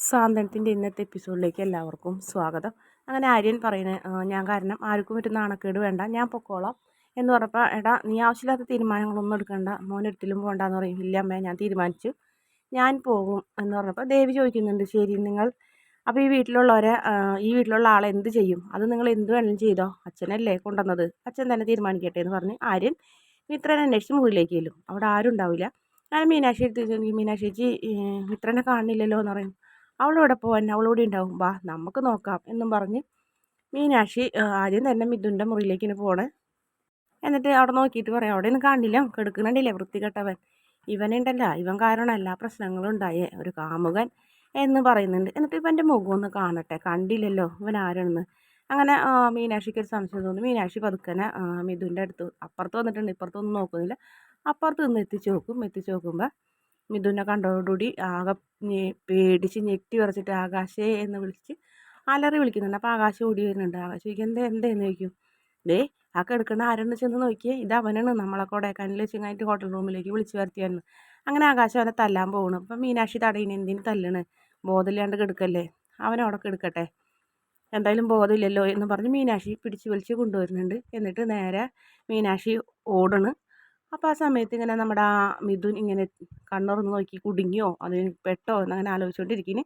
സാന്ത്വനത്തിന്റെ ഇന്നത്തെ എപ്പിസോഡിലേക്ക് എല്ലാവർക്കും സ്വാഗതം. അങ്ങനെ ആര്യൻ പറയുന്നത് ഞാൻ കാരണം ആർക്കും ഒരു നാണക്കേട് വേണ്ട ഞാൻ പൊക്കോളാം. എന്ന് പറഞ്ഞപ്പോൾ എടാ നീ ആവശ്യമില്ലാത്ത തീരുമാനങ്ങളൊന്നും എടുക്കണ്ട മോനൊരിക്കലും പോകണ്ടെന്ന് പറയും. ഇല്ല അമ്മേ ഞാൻ തീരുമാനിച്ചു. ഞാൻ പോകും. എന്ന് പറഞ്ഞപ്പോൾ ദേവി ചോദിക്കുന്നുണ്ട് ശരി നിങ്ങൾ അപ്പോൾ ഈ വീട്ടിലുള്ളവരെ ഈ വീട്ടിലുള്ള ആളെ എന്ത് ചെയ്യും? അത് നിങ്ങൾ എന്ത് വേണമെങ്കിലും ചെയ്തോ? അച്ഛനല്ലേ കൊണ്ടുവന്നത്? അച്ഛൻ തന്നെ തീരുമാനിക്കട്ടെ എന്ന് പറഞ്ഞ് ആര്യൻ മിത്രനെ അന്വേഷിച്ച് മുറിയിലേക്ക് ചെല്ലും. അവിടെ ആരും ഉണ്ടാവില്ല. ഞാൻ മീനാക്ഷി എടുത്ത് മീനാക്ഷി ചേച്ചി മിത്രനെ കാണുന്നില്ലല്ലോ എന്ന് പറയും. അവളോടെ പോവാൻ അവളോടെ ഉണ്ടാവും. വാ നമുക്ക് നോക്കാം എന്നും പറഞ്ഞ് മീനാക്ഷി ആദ്യം തന്നെ മിഥുന്റെ മുറിയിലേക്ക് പോണേ. എന്നിട്ട് അവിടെ നോക്കിയിട്ട് പറയാം അവിടെ ഒന്നും കാണില്ല കെടുക്കുന്നുണ്ടല്ലേ വൃത്തികെട്ടവൻ. ഇവനുണ്ടല്ല ഇവൻ കാരണം എല്ലാ പ്രശ്നങ്ങളും ഉണ്ടായേ ഒരു കാമുകൻ എന്ന് പറയുന്നുണ്ട്. എന്നിട്ട് ഇവന്റെ മുഖം ഒന്ന് കാണട്ടെ കണ്ടില്ലല്ലോ ഇവൻ ആരാണെന്ന്. അങ്ങനെ മീനാക്ഷിക്ക് ഒരു സംശയം തോന്നി. മീനാക്ഷി പതുക്കനെ മിഥുന്റെ അടുത്ത് അപ്പുറത്ത് വന്നിട്ടുണ്ട് ഇപ്പുറത്തൊന്നും നോക്കുന്നില്ല. അപ്പുറത്ത് നിന്ന് എത്തിച്ച് നോക്കും. എത്തിച്ച് നോക്കുമ്പോൾ മിഥുനെ കണ്ടതോടുകൂടി ആകെ പേടിച്ച് ഞെട്ടി വിറച്ചിട്ട് ആകാശേ എന്ന് വിളിച്ച് അലറി വിളിക്കുന്നുണ്ട്. അപ്പോൾ ആകാശം ഓടി വരുന്നുണ്ട്. ആകാശം ചോദിക്കും എന്താ എന്താന്ന് ചോദിക്കും. ദേ ആ കിടക്കുന്ന ആരെന്ന് ചെന്ന് നോക്കിയേ. ഇത് അവനാണ് നമ്മളെ കൊടേക്കാനിൽ വെച്ച് കഴിഞ്ഞിട്ട് ഹോട്ടൽ റൂമിലേക്ക് വിളിച്ച് വരുത്തിയായിരുന്നു അങ്ങനെ ആകാശം അവനെ തല്ലാൻ പോകണം അപ്പം മീനാക്ഷി തടയിന് എന്തിന് തല്ലണ്? ബോധമില്ലാണ്ട് കിടക്കല്ലേ. അവനവിടെ കിടക്കട്ടെ. എന്തായാലും ബോധമില്ലല്ലോ എന്ന് പറഞ്ഞ് മീനാക്ഷി പിടിച്ച് വലിച്ച് കൊണ്ടുവരുന്നുണ്ട്. എന്നിട്ട് നേരെ മീനാക്ഷി ഓടണ്. അപ്പോൾ ആ സമയത്ത് ഇങ്ങനെ നമ്മുടെ ആ മിഥുൻ ഇങ്ങനെ കണ്ണുറന്ന് നോക്കി കുടുങ്ങിയോ അത് പെട്ടോ എന്നങ്ങനെ ആലോചിച്ചുകൊണ്ടിരിക്കുന്നു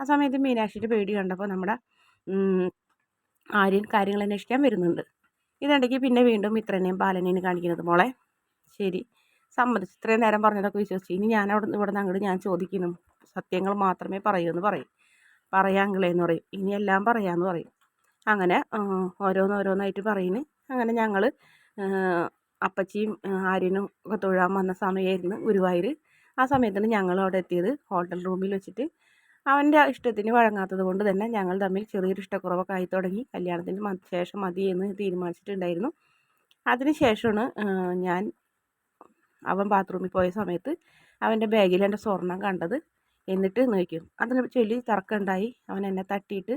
ആ സമയത്ത് മീനാക്ഷിയുടെ പേടി കണ്ടപ്പോൾ നമ്മുടെ ആര്യൻ കാര്യങ്ങൾ അന്വേഷിക്കാൻ വരുന്നുണ്ട്. ഇതിനിടയ്ക്ക് പിന്നെ വീണ്ടും മിത്രനെയും ബാലനെയും കാണിക്കുന്നത് മോളെ. ശരി. സമ്മതിച്ചു. ഇത്രയും നേരം പറഞ്ഞതൊക്കെ വിശ്വസിച്ചു. ഇനി ഞാൻ അവിടെ ഇവിടെ നിന്ന് അങ്ങോട്ട് ഞാൻ ചോദിക്കുന്നു. സത്യങ്ങൾ മാത്രമേ പറയൂ എന്ന് പറയും. പറയാങ്ങളെന്ന് പറയും. ഇനി എല്ലാം പറയാമെന്ന് പറയും. അങ്ങനെ ഓരോന്നോരോന്നായിട്ട് പറയുന്നു അങ്ങനെ ഞങ്ങൾ അപ്പച്ചിയും ആര്യനും ഒക്കെ തൊഴാൻ വന്ന സമയമായിരുന്നു ഗുരുവായൂർ ആ സമയത്താണ് ഞങ്ങൾ അവിടെ എത്തിയത്. ഹോട്ടൽ റൂമിൽ വെച്ചിട്ട്. അവന്റെ ഇഷ്ടത്തിന് വഴങ്ങാത്തത് കൊണ്ട് തന്നെ ഞങ്ങൾ തമ്മിൽ ചെറിയൊരു ഇഷ്ടക്കുറവൊക്കെ ആയി തുടങ്ങി. കല്യാണത്തിന് ശേഷം മതി എന്ന് തീരുമാനിച്ചിട്ടുണ്ടായിരുന്നു. അതിന് ശേഷമാണ് ഞാൻ അവൻ ബാത്റൂമിൽ പോയ സമയത്ത് അവന്റെ ബാഗിൽ എന്റെ സ്വർണം കണ്ടത്. എന്നിട്ട് നോക്കും അതിനെ ചൊല്ലി തർക്കമുണ്ടായി. അവൻ എന്നെ തട്ടിയിട്ട്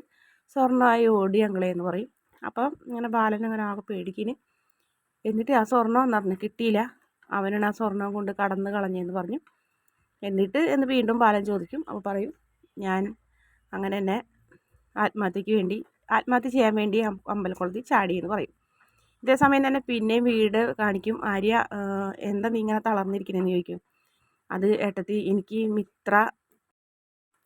സ്വർണമായി ഓടി ഞങ്ങളെന്ന് പറയും. അപ്പം ഇങ്ങനെ ബാലൻ അങ്ങനെ ആകെ പേടിക്കിന്. എന്നിട്ട് ആ സ്വർണം എന്ന് പറഞ്ഞു കിട്ടിയില്ല. അവനാണ് ആ സ്വർണം കൊണ്ട് കടന്ന് കളഞ്ഞെന്ന് പറഞ്ഞു. എന്നിട്ട് എന്ന് വീണ്ടും ബാലൻ ചോദിക്കും. അപ്പോൾ പറയും ഞാൻ അങ്ങനെ തന്നെ ആത്മഹത്യക്ക് വേണ്ടി ആത്മഹത്യ ചെയ്യാൻ വേണ്ടി അമ്പലക്കുളത്തിൽ ചാടി എന്ന് പറയും. ഇതേ സമയം തന്നെ പിന്നെയും വീട് കാണിക്കും. ആര്യ എന്താ നീ ഇങ്ങനെ തളർന്നിരിക്കുന്നതെന്ന് ചോദിക്കും. അത് ഏട്ടത്തി എനിക്ക് മിത്ര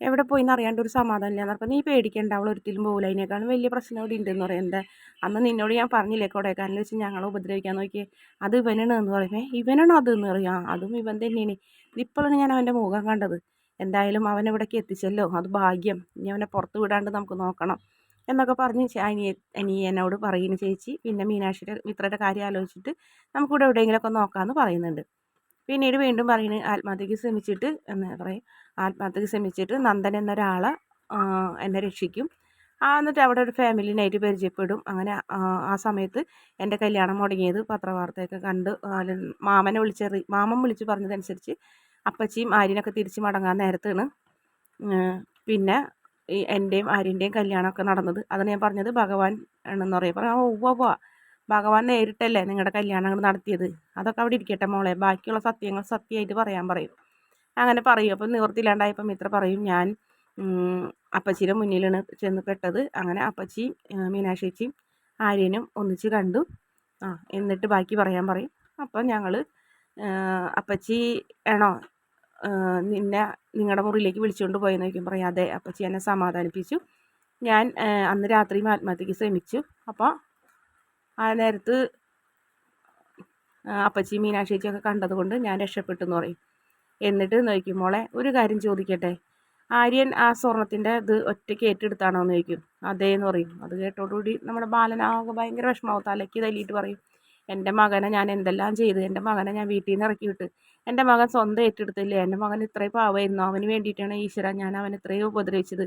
എവിടെ പോയി എന്ന് അറിയാണ്ട് ഒരു സമാധാനം ഇല്ല അപ്പം നീ പേടിക്കേണ്ട അവൾ ഒരിക്കലും പോകില്ല അതിനേക്കാളും വലിയ പ്രശ്നം ഇവിടെ ഉണ്ടെന്ന് പറയുന്നത് അന്ന് നിന്നോട് ഞാൻ പറഞ്ഞില്ലേ കൊടൈക്കാനിൽ വെച്ച് ഞങ്ങളെ ഉപദ്രവിക്കാൻ നോക്കി അത് ഇവനാണ് എന്ന് പറയുമേ ഇവനാണോ അത് എന്ന് പറയും. അതും ഇവൻ തന്നെയാണ്. ഇപ്പോഴാണ് ഞാൻ അവന്റെ മുഖം കണ്ടത്. എന്തായാലും അവൻ ഇവിടേക്ക് എത്തിച്ചല്ലോ. അത് ഭാഗ്യം. ഇനി അവനെ പുറത്ത് വിടാണ്ട് നമുക്ക് നോക്കണം. എന്നൊക്കെ പറഞ്ഞ് അനിയ അനിയനോട് പറയുന്ന ചേച്ചി. പിന്നെ മീനാക്ഷിയുടെ മിത്രയുടെ കാര്യം ആലോചിച്ചിട്ട് നമുക്കിവിടെ എവിടെയെങ്കിലുമൊക്കെ നോക്കാമെന്ന് പറയുന്നുണ്ട്. പിന്നീട് വീണ്ടും പറയുന്നത് ആത്മഹത്യക്ക് ശ്രമിച്ചിട്ട് എന്ന് പറയും. ആത്മഹത്യക്ക് ശ്രമിച്ചിട്ട് നന്ദൻ എന്നൊരാളെ എന്നെ രക്ഷിക്കും. ആ എന്നിട്ട് അവിടെ ഒരു ഫാമിലിനായിട്ട് പരിചയപ്പെടും. അങ്ങനെ ആ സമയത്ത് എന്റെ കല്യാണം മുടങ്ങിയത് പത്രവാർത്തയൊക്കെ കണ്ട് മാമനെ വിളിച്ചറി മാമൻ വിളിച്ച് പറഞ്ഞതനുസരിച്ച് അപ്പച്ചിയും ആര്യനൊക്കെ തിരിച്ച് മടങ്ങാൻ നേരത്താണ് പിന്നെ ഈ എന്റെയും ആര്യന്റെയും കല്യാണമൊക്കെ നടന്നത്. അതാണ് ഞാൻ പറഞ്ഞത് ഭഗവാൻ ആണെന്ന് പറയും. പറയാം ഓ ഉവ്വ. ഭഗവാൻ നേരിട്ടല്ലേ നിങ്ങളുടെ കല്യാണം നടത്തിയത്? അതൊക്കെ അവിടെ ഇരിക്കട്ടെ മോളെ. ബാക്കിയുള്ള സത്യങ്ങൾ സത്യമായിട്ട് പറയാൻ പറയും. അങ്ങനെ പറയും. അപ്പം നിവൃത്തിയില്ലാണ്ടായപ്പം ഇത്ര പറയും. ഞാൻ അപ്പച്ചിയുടെ മുന്നിലാണ് ചെന്ന് പെട്ടത് അങ്ങനെ അപ്പച്ചി മീനാക്ഷിച്ചിയും ആര്യനും ഒന്നിച്ച് കണ്ടു. ആ എന്നിട്ട് ബാക്കി പറയാൻ പറയും. അപ്പം ഞങ്ങൾ അപ്പച്ചി ആണോ നിന്നെ നിങ്ങളുടെ മുറിയിലേക്ക് വിളിച്ചുകൊണ്ട് പോയെന്ന് ചോദിക്കും. പറയും അതെ. അപ്പച്ചി എന്നെ സമാധാനിപ്പിച്ചു. ഞാൻ അന്ന് രാത്രിയും ആത്മഹത്യക്ക് ശ്രമിച്ചു. അപ്പോൾ ആ നേരത്ത് അപ്പച്ചി മീനാക്ഷിയൊക്കെ കണ്ടതുകൊണ്ട് ഞാൻ രക്ഷപ്പെട്ടു എന്ന് പറയും. എന്നിട്ട് നോക്കും മോളെ ഒരു കാര്യം ചോദിക്കട്ടെ? ആര്യൻ ആ സ്വർണത്തിന്റെ ഇത് ഒറ്റയ്ക്ക് ഏറ്റെടുത്താണോ? എന്ന് ചോദിക്കും. അതേന്ന് പറയും. അത് കേട്ടോടുകൂടി നമ്മുടെ ബാലനാകെ ഭയങ്കര വിഷമാവും തലയ്ക്ക് തല്ലിയിട്ട് പറയും. എന്റെ മകനെ ഞാൻ എന്തെല്ലാം ചെയ്ത്? എന്റെ മകനെ ഞാൻ വീട്ടിൽ നിന്ന് ഇറക്കി വിട്ട്. എന്റെ മകൻ സ്വന്തം ഏറ്റെടുത്തില്ലേ? എന്റെ മകൻ ഇത്രയും പാവമായിരുന്നു. അവന് വേണ്ടിയിട്ടാണ് ഈശ്വര ഞാൻ അവൻ ഇത്രയും ഉപദ്രവിച്ചത്.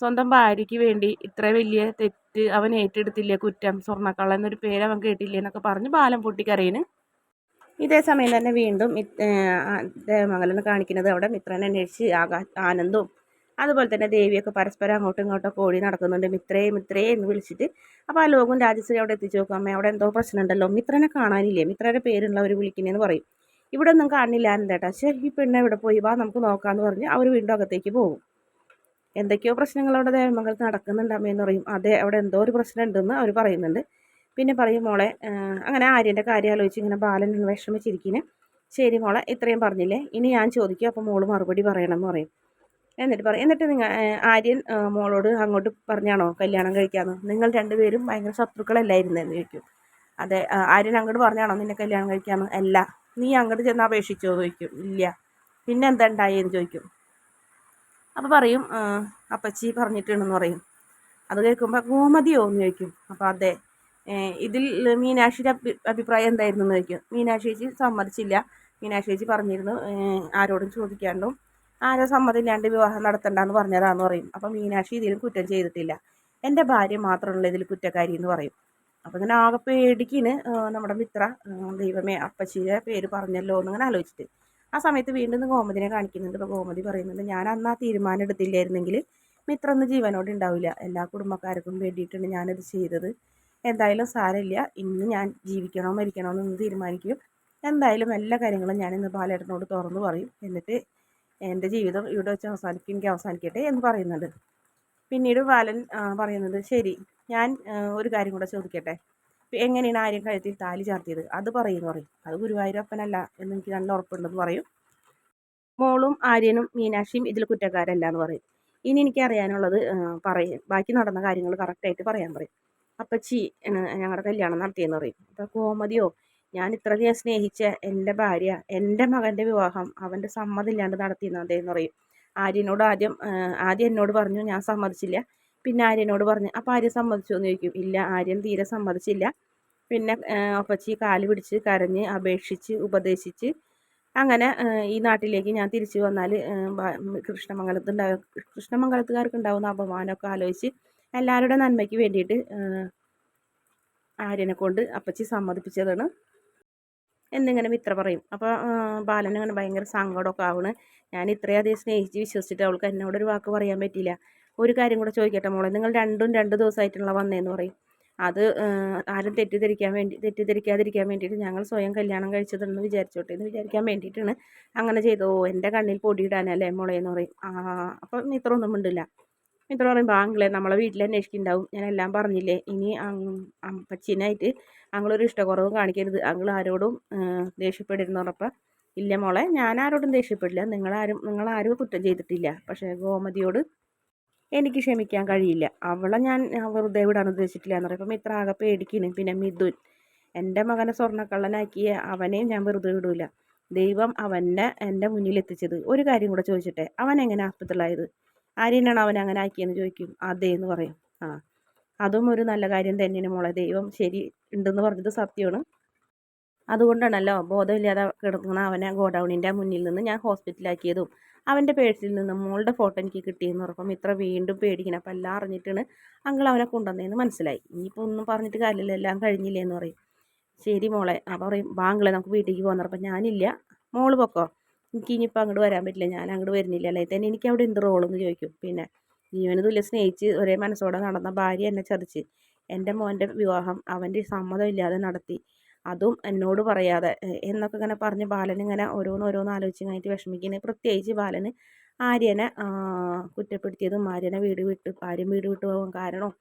സ്വന്തം ഭാര്യയ്ക്ക് വേണ്ടി ഇത്ര വലിയ തെറ്റ് അവൻ ഏറ്റെടുത്തില്ലേ കുറ്റം? സ്വർണക്കള്ള എന്നൊരു പേര് അവൻ കേട്ടില്ലേ എന്നൊക്കെ പറഞ്ഞ് ബാലം പൊട്ടിക്കറിയന് ഇതേ സമയം തന്നെ വീണ്ടും ദേവമംഗലം കാണിക്കുന്നത് അവിടെ മിത്രനെ അന്വേഷിച്ച് ആകാ ആനന്ദവും അതുപോലെ തന്നെ ദേവിയൊക്കെ പരസ്പരം അങ്ങോട്ടും ഇങ്ങോട്ടും ഓടി നടക്കുന്നുണ്ട്. മിത്രേ മിത്രേ എന്ന് വിളിച്ചിട്ട്. അപ്പോൾ ആ ലോകം രാജശ്രീ അവിടെ എത്തിച്ചു നോക്കും. അമ്മ അവിടെ എന്തോ പ്രശ്നമുണ്ടല്ലോ. മിത്രനെ കാണാനില്ലേ? മിത്രയുടെ പേരുള്ളവർ വിളിക്കുന്നതെന്ന് പറയും. ഇവിടെ ഒന്നും കാണില്ല ആനന്ദേട്ടാ ശരി ഈ പെണ്ണ് ഇവിടെ പോയി? വാ നമുക്ക് നോക്കാമെന്ന് പറഞ്ഞ് അവർ വീണ്ടും അകത്തേക്ക് പോകും. എന്തൊക്കെയോ പ്രശ്നങ്ങൾ അവിടെ ദേവമകൾക്ക് നടക്കുന്നുണ്ട് അമ്മയെന്ന് പറയും. അതെ അവിടെ എന്തോ ഒരു പ്രശ്നം ഉണ്ടെന്ന് അവർ പറയുന്നുണ്ട്. പിന്നെ പറയും മോളെ അങ്ങനെ ആര്യന്റെ കാര്യം ആലോചിച്ച് ഇങ്ങനെ ബാലൻ വിഷമിച്ചിരിക്കുന്നു ശരി മോളെ ഇത്രയും പറഞ്ഞില്ലേ? ഇനി ഞാൻ ചോദിക്കും അപ്പോൾ മോൾ മറുപടി പറയണമെന്ന് പറയും. എന്നിട്ട് പറയും എന്നിട്ട് നിങ്ങൾ ആര്യൻ മോളോട് അങ്ങോട്ട് പറഞ്ഞാണോ കല്യാണം കഴിക്കാമെന്ന് നിങ്ങൾ രണ്ടുപേരും ഭയങ്കര ശത്രുക്കളല്ലായിരുന്നെന്ന് ചോദിക്കും. അതെ ആര്യൻ അങ്ങോട്ട് പറഞ്ഞാണോ നിന്നെ കല്യാണം കഴിക്കാമെന്ന് അല്ല നീ അങ്ങോട്ട് ചെന്ന് അപേക്ഷിച്ചോ? ചോദിക്കും. ഇല്ല. പിന്നെ എന്താ ഉണ്ടായെന്ന് ചോദിക്കും. അപ്പോൾ പറയും അപ്പച്ചി പറഞ്ഞിട്ടുണ്ടെന്ന് പറയും. അത് കേൾക്കുമ്പോൾ ഗോമതിയോ? എന്ന് ചോദിക്കും. അപ്പോൾ അതെ ഇതിൽ മീനാക്ഷിയുടെ അഭിപ്രായം എന്തായിരുന്നു എന്ന് ചോദിക്കും. മീനാക്ഷി ചേച്ചി സമ്മതിച്ചില്ല. മീനാക്ഷി ചേച്ചി പറഞ്ഞിരുന്നു ആരോടും ചോദിക്കാണ്ടും ആരോ സമ്മതമില്ലാണ്ട് വിവാഹം നടത്തണ്ടെന്ന് പറഞ്ഞതാന്ന് പറയും. അപ്പോൾ മീനാക്ഷി ഇതിലും കുറ്റം ചെയ്തിട്ടില്ല. എന്റെ ഭാര്യ മാത്രമുള്ള ഇതിൽ കുറ്റക്കാരി എന്ന് പറയും. അപ്പോൾ ഇങ്ങനെ ആകെ പേടിക്കിന് നമ്മുടെ മിത്ര ദൈവമേ അപ്പച്ചിയുടെ പേര് പറഞ്ഞല്ലോ എന്നിങ്ങനെ ആലോചിച്ചിട്ട്. ആ സമയത്ത് വീണ്ടും ഗോമതിനെ കാണിക്കുന്നുണ്ട്. അപ്പോൾ ഗോമതി പറയുന്നുണ്ട് ഞാൻ അന്ന് ആ തീരുമാനം എടുത്തില്ലായിരുന്നെങ്കിൽ മിത്രമൊന്നും ജീവനോട് ഉണ്ടാവില്ല. എല്ലാ കുടുംബക്കാർക്കും വേണ്ടിയിട്ടാണ് ഞാനത് ചെയ്തത്. എന്തായാലും സാരമില്ല. ഇന്ന് ഞാൻ ജീവിക്കണോ മരിക്കണോ എന്നൊന്ന് തീരുമാനിക്കും. എന്തായാലും എല്ലാ കാര്യങ്ങളും ഞാൻ ഇന്ന് ബാലേട്ടനോട് തുറന്നു പറയും. എന്നിട്ട് എന്റെ ജീവിതം ഇവിടെ വെച്ച് അവസാനിക്കും എനിക്ക് അവസാനിക്കട്ടെ എന്ന് പറയുന്നുണ്ട്. പിന്നീട് ബാലൻ പറയുന്നത് ശരി ഞാൻ ഒരു കാര്യം കൂടെ ചോദിക്കട്ടെ? എങ്ങനെയാണ് ആര്യം കഴുത്തിൽ താലി ചാർത്തിയത്? അത് പറയും പറയും. അത് ഗുരുവായൂരപ്പനല്ല എന്ന് എനിക്ക് നല്ല ഉറപ്പുണ്ടെന്ന് പറയും. മോളും ആര്യനും മീനാക്ഷിയും ഇതിൽ കുറ്റക്കാരല്ല എന്ന് പറയും. ഇനി എനിക്ക് അറിയാനുള്ളത് പറയും. ബാക്കി നടന്ന കാര്യങ്ങൾ കറക്റ്റായിട്ട് പറയാൻ പറയും. അപ്പച്ചി ഞങ്ങളുടെ കല്യാണം നടത്തിയെന്ന് പറയും. അപ്പോൾ കോമതിയോ? ഞാൻ ഇത്രയധികം സ്നേഹിച്ച എന്റെ ഭാര്യ എന്റെ മകന്റെ വിവാഹം അവന്റെ സമ്മതമില്ലാണ്ട് നടത്തിയെന്ന് പറയും. ആര്യനോട് ആദ്യം ആദ്യം എന്നോട് പറഞ്ഞു ഞാൻ സമ്മതിച്ചില്ല. പിന്നെ ആര്യനോട് പറഞ്ഞു അപ്പോൾ ആര്യൻ സമ്മതിച്ചു? എന്ന് ചോദിക്കും. ഇല്ല ആര്യൻ തീരെ സമ്മതിച്ചില്ല. പിന്നെ ഒപ്പച്ചി കാൽ പിടിച്ച് കരഞ്ഞ് അപേക്ഷിച്ച് ഉപദേശിച്ച് അങ്ങനെ ഈ നാട്ടിലേക്ക് ഞാൻ തിരിച്ചു വന്നാൽ കൃഷ്ണമംഗലത്ത് ഉണ്ടാകും കൃഷ്ണമംഗലത്തുകാർക്ക് ഉണ്ടാകുന്ന അപമാനമൊക്കെ ആലോചിച്ച് എല്ലാവരുടെ നന്മയ്ക്ക് വേണ്ടിയിട്ട് ആര്യനെ കൊണ്ട് അപ്പച്ചി സമ്മതിപ്പിച്ചതാണ്. എന്നിങ്ങനെ മിത്ര പറയും. അപ്പോൾ ബാലൻ അങ്ങനെ ഭയങ്കര സങ്കടമൊക്കെ ആവണ്. ഞാൻ ഇത്രയധികം സ്നേഹിച്ച് വിശ്വസിച്ചിട്ട് അവൾക്ക് എന്നോടൊരു വാക്ക് പറയാൻ പറ്റിയില്ല. ഒരു കാര്യം കൂടെ ചോദിക്കട്ടെ മോളെ? നിങ്ങൾ രണ്ടും രണ്ട് ദിവസമായിട്ടുള്ള വന്നേന്ന് പറയും. അത് ആരും തെറ്റിദ്ധരിക്കാൻ വേണ്ടി തെറ്റിദ്ധരിക്കാതിരിക്കാൻ വേണ്ടിയിട്ട് ഞങ്ങൾ സ്വയം കല്യാണം കഴിച്ചതെന്ന് വിചാരിച്ചോട്ടെ എന്ന് വിചാരിക്കാൻ വേണ്ടിയിട്ടാണ് അങ്ങനെ ചെയ്തോ എന്റെ കണ്ണിൽ പൊടിയിടാനല്ലേ മോളെ എന്ന് പറയും. ആ അപ്പം ഇത്ര ഒന്നും മിണ്ടില്ല. മിത്രം പറയും ആങ്ങളെ നമ്മളെ വീട്ടിൽ അന്വേഷിക്കുന്നുണ്ടാവും. ഞാൻ എല്ലാം പറഞ്ഞില്ലേ? ഇനി അച്ഛനായിട്ട് അങ്ങളൊരു ഇഷ്ടക്കുറവും കാണിക്കരുത്. അങ്ങൾ ആരോടും ദേഷ്യപ്പെടിരുന്ന് പറഞ്ഞപ്പോൾ ഇല്ല മോളെ ഞാൻ ആരോടും ദേഷ്യപ്പെടില്ല. നിങ്ങളാരും നിങ്ങളാരും കുറ്റം ചെയ്തിട്ടില്ല. പക്ഷേ ഗോമതിയോട് എനിക്ക് ക്ഷമിക്കാൻ കഴിയില്ല. അവളെ ഞാൻ വെറുതെ വിടാൻ ഉദ്ദേശിച്ചിട്ടില്ല എന്ന് പറയുമ്പോൾ ഇത്ര ആകെ പേടിക്കുന്നു പിന്നെ മിഥുൻ. എന്റെ മകനെ സ്വർണക്കള്ളനാക്കിയ അവനെയും ഞാൻ വെറുതെ വിടൂല. ദൈവം അവനെ എന്റെ മുന്നിൽ എത്തിച്ചത്. ഒരു കാര്യം കൂടെ ചോദിച്ചിട്ടെ. അവൻ എങ്ങനെ ആസ്പത്രിയിലായത്? ആര്യനാണ് അവൻ അങ്ങനെ ആക്കിയെന്ന് ചോദിക്കും. അതേ എന്ന് പറയും. ആ. അതും ഒരു നല്ല കാര്യം തന്നെയാണ് മോളെ. ദൈവം ശരി ഉണ്ടെന്ന് പറഞ്ഞത് സത്യമാണ്. അതുകൊണ്ടാണല്ലോ ബോധമില്ലാതെ കിടക്കുന്ന അവനെ ഗോഡൗണിന്റെ മുന്നിൽ നിന്ന് ഞാൻ ഹോസ്പിറ്റലാക്കിയതും അവന്റെ പേഴ്സിൽ നിന്ന് മോളുടെ ഫോട്ടോ എനിക്ക് കിട്ടിയെന്ന് ഉറപ്പം. ഇത്ര വീണ്ടും പേടിക്കണം. അപ്പം എല്ലാം അറിഞ്ഞിട്ടാണ് അങ്ങൾ അവനെ കൊണ്ടുവന്നതെന്ന് മനസ്സിലായി. ഇനിയിപ്പോൾ ഒന്നും പറഞ്ഞിട്ട് കാര്യമില്ല. എല്ലാം കഴിഞ്ഞില്ലേ എന്ന് പറയും. ശരി മോളെ. അപ്പം പറയും വാങ്ങളെ നമുക്ക് വീട്ടിലേക്ക് പോകുന്ന പറഞ്ഞപ്പോൾ ഞാനില്ല. മോൾ പൊക്കോ. എനിക്ക് ഇനിയിപ്പോൾ അങ്ങോട്ട് വരാൻ പറ്റില്ല. ഞാൻ അങ്ങോട്ട് വരുന്നില്ല. അല്ലേ? തന്നെ എനിക്ക് അവിടെ എന്ത് റോളെന്ന് ചോദിക്കും. പിന്നെ ജീവന് തുല്യ സ്നേഹിച്ച് ഒരേ മനസ്സോടെ നടന്ന ഭാര്യ എന്നെ ചതിച്ച് എന്റെ മോന്റെ വിവാഹം അവന്റെ സമ്മതമില്ലാതെ നടത്തി. അതും എന്നോട് പറയാതെ എന്നൊക്കെ ഇങ്ങനെ പറഞ്ഞ് ബാലൻ ഇങ്ങനെ ഓരോന്ന് ആലോചിച്ച് കഴിഞ്ഞിട്ട് വിഷമിക്കുന്നത് പ്രത്യേകിച്ച് ബാലന് ആര്യനെ കുറ്റപ്പെടുത്തിയതും ആര്യനെ വീട് വിട്ട് ആര്യൻ വീട് വിട്ട് പോകാൻ കാരണവും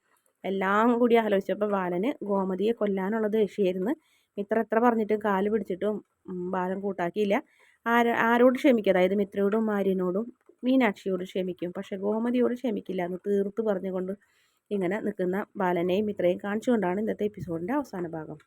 എല്ലാം കൂടി ആലോചിച്ചപ്പോൾ ബാലന് ഗോമതിയെ കൊല്ലാനുള്ള ദേഷ്യമായിരുന്നു. മിത്ര എത്ര പറഞ്ഞിട്ടും കാൽ പിടിച്ചിട്ടും ബാലൻ കൂട്ടാക്കിയില്ല. ആര ആരോട് ക്ഷമിക്കും? അതായത് മിത്രയോടും ആര്യനോടും മീനാക്ഷിയോട് ക്ഷമിക്കും. പക്ഷെ ഗോമതിയോട് ക്ഷമിക്കില്ല എന്ന് തീർത്ത് പറഞ്ഞുകൊണ്ട് ഇങ്ങനെ നിൽക്കുന്ന ബാലനെയും മിത്രയും കാണിച്ചുകൊണ്ടാണ് ഇന്നത്തെ എപ്പിസോഡിന്റെ അവസാന ഭാഗം.